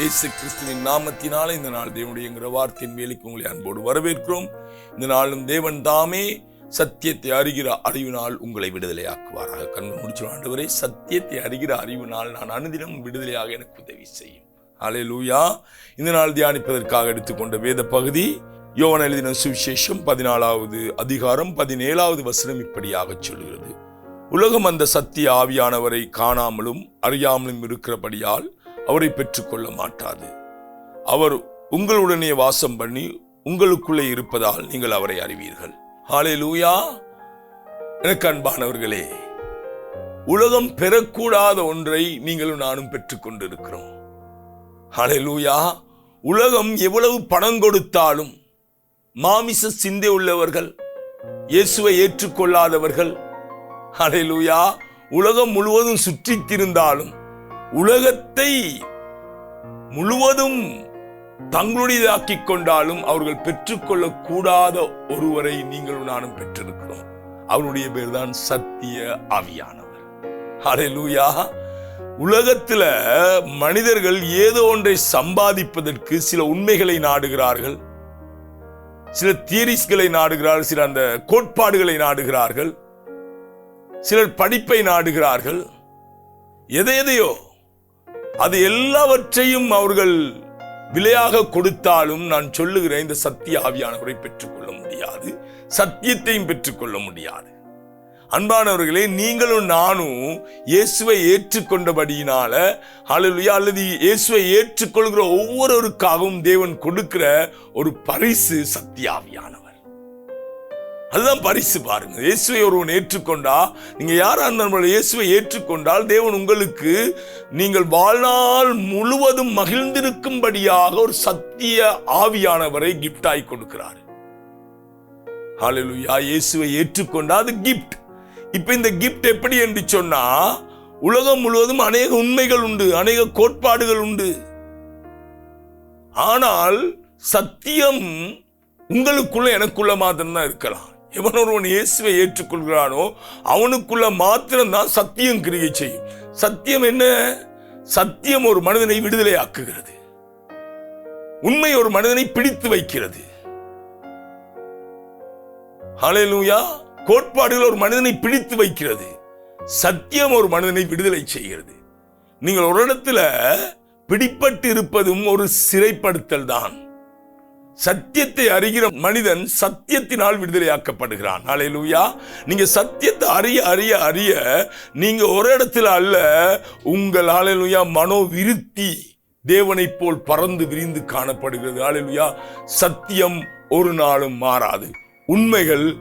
இயேசு கிறிஸ்துவின் நாமத்தினால இந்த நாள் தேவனுடைய வார்த்தையின் வேலைக்கு உங்களை அன்போடு வரவேற்கிறோம். இந்த நாளும் தேவன் தாமே சத்தியத்தை அறிகிற அறிவினால் உங்களை விடுதலையாக்குவாராக. கண்கள் முடிச்சு ஆண்டவரே சத்தியத்தை அறிகிற அறிவினால் நான் அனுதினம் விடுதலையாக எனக்கு உதவி செய்யும். அலே லூயா இந்த நாள் தியானிப்பதற்காக எடுத்துக்கொண்ட வேத பகுதி யோவன் எழுதின சுவிசேஷம் பதினாலாவது அதிகாரம் பதினேழாவது வசனம் இப்படியாக சொல்கிறது. உலகம் அந்த சத்திய ஆவியானவரை காணாமலும் அறியாமலும் இருக்கிறபடியால் அவரை பெற்றுக்கொள்ள மாட்டாது அவர் உங்களுடனே வாசம் பண்ணி உங்களுக்குள்ளே இருப்பதால் நீங்கள் அவரை அறிவீர்கள். ஹாலே லூயா எனக்கு அன்பானவர்களே உலகம் பெறக்கூடாத ஒன்றை நீங்களும் நானும் பெற்றுக்கொண்டிருக்கிறோம். ஹாலே லூயா உலகம் எவ்வளவு பணம் கொடுத்தாலும் மாமிச சிந்தை உள்ளவர்கள் இயேசுவை ஏற்றுக்கொள்ளாதவர்கள் ஹalleluya உலகம் முழுவதும் சுற்றித் திருந்தாலும் உலகத்தை முழுவதும் தங்களுடையதாக்கிக் கொண்டாலும் அவர்கள் பெற்றுக்கொள்ளக்கூடாத ஒருவரை நீங்களும் நானும் பெற்றிருக்கிறோம். அவருடைய பேர் தான் சத்திய ஆவியானவர். ஹalleluya உலகத்துல மனிதர்கள் ஏதோ ஒன்றை சம்பாதிப்பதற்கு சில உண்மைகளை நாடுகிறார்கள். சில தியரிஸ்களை நாடுகிறார்கள் சில அந்த கோட்பாடுகளை நாடுகிறார்கள். சிலர் படிப்பை நாடுகிறார்கள். எதை எதையோ அது எல்லாவற்றையும் அவர்கள் விலையாக கொடுத்தாலும் நான் சொல்லுகிறேன் இந்த சத்திய ஆவியானவரை பெற்றுக்கொள்ள முடியாது. சத்தியத்தையும் பெற்றுக்கொள்ள முடியாது. அன்பானவர்களே நீங்களும் நானும் இயேசுவை ஏற்றுக்கொண்டபடியினால அழலுயா அல்லது இயேசுவை ஏற்றுக்கொள்கிற ஒவ்வொருவருக்காகவும் தேவன் கொடுக்கிற ஒரு பரிசு சத்தியாவியானவர் அதுதான் பரிசு பாருங்க. இயேசுவை ஒருவன் ஏற்றுக்கொண்டா நீங்க யாரா இருந்தாலும் இயேசுவை ஏற்றுக்கொண்டால் தேவன் உங்களுக்கு நீங்கள் வாழ்நாள் முழுவதும் மகிழ்ந்திருக்கும்படியாக ஒரு சத்திய ஆவியானவரை கிஃப்டாய் கொடுக்கிறார். ஹalleluya இயேசுவை ஏற்றுக்கொண்டா அது கிஃப்ட் இப்போ இந்த கிஃப்ட் எப்படி என்று சொன்னா உலகம் முழுவதும் அநேக உண்மைகள் உண்டு அநேக கோட்பாடுகள் உண்டு. ஆனால் சத்தியம் உங்களுக்குள்ள எனக்குள்ள மாத்திரம்தான் இருக்கலாம். எவன் ஒருவன் இயேசுவை ஏற்றுக்கொள்கிறானோ அவனுக்குள்ள மாத்திரம்தான் சத்தியம் கிரியை செய்யும். சத்தியம் என்ன? சத்தியம் ஒரு மனிதனை விடுதலை ஆக்குகிறது உண்மை ஒரு மனிதனை பிடித்து வைக்கிறது. ஹலெலூயா கோட்பாடுகள் ஒரு மனிதனை பிடித்து வைக்கிறது. சத்தியம் ஒரு மனிதனை விடுதலை செய்கிறது. நீங்கள் ஒரு இடத்துல பிடிப்பட்டு இருப்பதும் ஒரு சிறைப்படுத்தல் தான். சத்தியத்தை அறிகிற மனிதன் சத்தியத்தினால் விடுதலையாக்கப்படுகிறான். ஹalleluya நீங்க சத்தியத்தை அறிய அறிய அறிய நீங்க ஒரு இடத்துல அல்ல உங்கள் ஹalleluya மனோ விருத்தி தேவனைப் போல் பறந்து விரிந்து காணப்படுகிறது. ஹalleluya சத்தியம் ஒரு நாளும் மாறாது. உண்மைகள்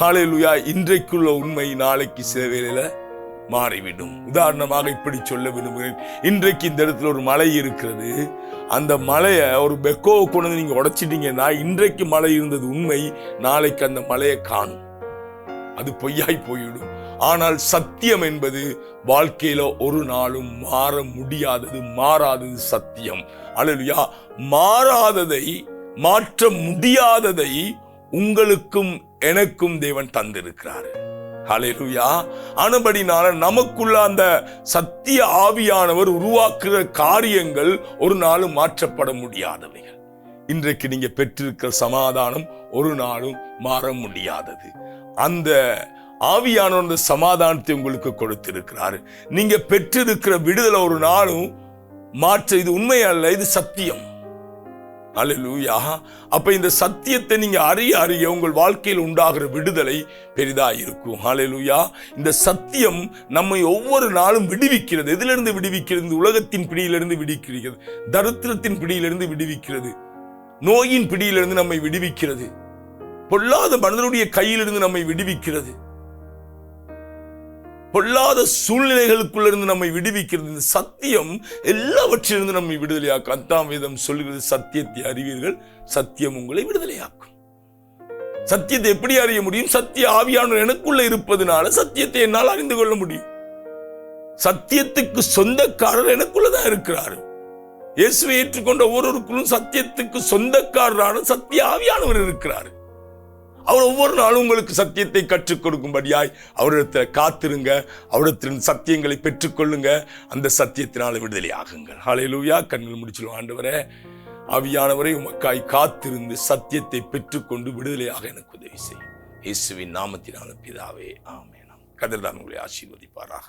ஹாலேலுயா இன்றைக்குள்ள உண்மை நாளைக்கு சில வேளையில மாறிவிடும். உதாரணமாக இப்படி சொல்ல விரும்புகிறேன். இன்றைக்கு இந்த இடத்துல ஒரு மலை இருக்கிறது. அந்த மலையை ஒரு பெக்கோவை கொண்டு வந்து நீங்க உடைச்சிட்டீங்கன்னா இன்றைக்கு மலை இருந்தது உண்மை. நாளைக்கு அந்த மலையை காணும். அது பொய்யாய் போய்விடும். ஆனால் சத்தியம் என்பது வாழ்க்கையில ஒரு நாளும் மாற முடியாதது மாறாதது சத்தியம். அழலுயா மாறாததை மாற்ற முடியாததை உங்களுக்கும் எனக்கும் தேவன் தந்திருக்கிறார். ஹalleluya. ஆனபடினால நமக்குள்ள அந்த சத்திய ஆவியானவர் உருவாக்குற காரியங்கள் ஒரு நாளும் மாற்றப்பட முடியாதவைகள். இன்றைக்கு நீங்க பெற்றிருக்கிற சமாதானம் ஒரு நாளும் மாற முடியாதது. அந்த ஆவியானவர் அந்த சமாதானத்தை உங்களுக்கு கொடுத்திருக்கிறாரு. நீங்க பெற்றிருக்கிற விடுதலை ஒரு நாளும் மாற்ற இது உண்மை அல்ல இது சத்தியம். அலலூயா அப்ப இந்த சத்தியத்தை நீங்க அறிய அறிய உங்கள் வாழ்க்கையில் உண்டாகிற விடுதலை பெரிதா இருக்கும் ஹalleluya. இந்த சத்தியம் நம்மை ஒவ்வொரு நாளும் விடுவிக்கிறது. எதிலிருந்து விடுவிக்கிறது? உலகத்தின் பிடியிலிருந்து விடுவிக்கிறது. தரித்திரத்தின் பிடியிலிருந்து விடுவிக்கிறது. நோயின் பிடியிலிருந்து நம்மை விடுவிக்கிறது. பொல்லாத மனிதனுடைய கையிலிருந்து நம்மை விடுவிக்கிறது. பொல்லாத சூழ்நிலைகளுக்குள்ளிருந்து நம்மை விடுவிக்கிறது. இந்த சத்தியம் எல்லாவற்றிலிருந்து நம்மை விடுதலையாக்கும். அத்தாம் வேதம் சொல்கிறது சத்தியத்தை அறிவீர்கள் சத்தியம் உங்களை விடுதலையாக்கும். சத்தியத்தை எப்படி அறிய முடியும்? சத்திய ஆவியானவர் எனக்குள்ள இருப்பதனால சத்தியத்தை என்னால் அறிந்து கொள்ள முடியும். சத்தியத்துக்கு சொந்தக்காரர் எனக்குள்ளதான் இருக்கிறாரு. இயேசுவை ஏற்றுக்கொண்ட ஒவ்வொருவருக்குள்ளும் சத்தியத்துக்கு சொந்தக்காரரான சத்திய ஆவியானவர் இருக்கிறார். அவர் ஒவ்வொரு நாளும் உங்களுக்கு சத்தியத்தை கற்றுக் கொடுக்கும்படியாய் அவரிடத்தில் காத்திருங்க. அவரிடத்தின் சத்தியங்களை பெற்றுக்கொள்ளுங்க. அந்த சத்தியத்தினால் விடுதலை ஆகுங்கள். ஹாலையிலூயா கண்கள் முடிச்சிடும். ஆண்டவரே ஆவியானவரை உமக்காய் காத்திருந்து சத்தியத்தை பெற்றுக்கொண்டு விடுதலையாக எனக்கு உதவி செய்யும் இயேசுவின் நாமத்தினால பிதாவே ஆமேனாம் கதிர்தான் உங்களை ஆசீர்வதிப்பாராக.